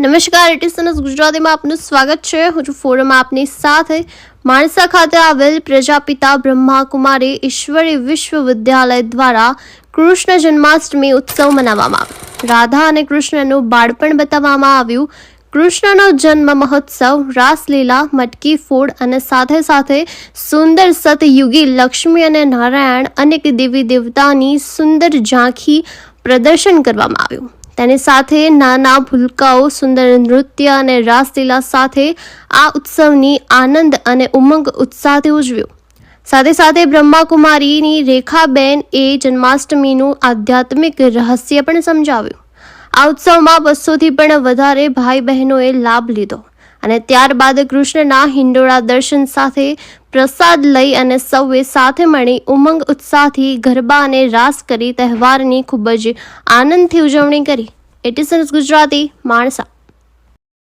નમસ્કાર એટીસનસ ગુજરાતીમાં આપનું સ્વાગત છે. હું છું ફોરમ આપની સાથે. માણસા ખાતે આવેલ પ્રજાપિતા બ્રહ્માકુમારી ઈશ્વરી વિશ્વવિદ્યાલય દ્વારા કૃષ્ણ જન્માષ્ટમી ઉત્સવ મનાવવામાં આવ્યો. રાધા અને કૃષ્ણનું બાળપણ બતાવવામાં આવ્યું. કૃષ્ણનો જન્મ મહોત્સવ, રાસલીલા, મટકી ફોડ અને સાથે સાથે સુંદર સતયુગી લક્ષ્મી અને નારાયણ અનેક દેવી દેવતાની સુંદર ઝાંખી પ્રદર્શન કરવામાં આવ્યું. તેની સાથે નાના ભૂલકાઓ, સુંદર નૃત્ય અને રાસલીલા સાથે આ ઉત્સવની આનંદ અને ઉમંગ ઉત્સાહથી ઉજવ્યો. સાથે સાથે બ્રહ્માકુમારીની રેખાબેન એ જન્માષ્ટમીનું આધ્યાત્મિક રહસ્ય પણ સમજાવ્યું. આ ઉત્સવમાં બસોથી પણ વધારે ભાઈ બહેનોએ લાભ લીધો અને ત્યારબાદ કૃષ્ણના હિંડોળા દર્શન સાથે પ્રસાદ લઈ અને સૌએ સાથે મળી ઉમંગ ઉત્સાહથી ગરબા અને રાસ કરી તહેવારની ખૂબ જ આનંદથી ઉજવણી કરી. એટીસન્સ ગુજરાતી, માણસા.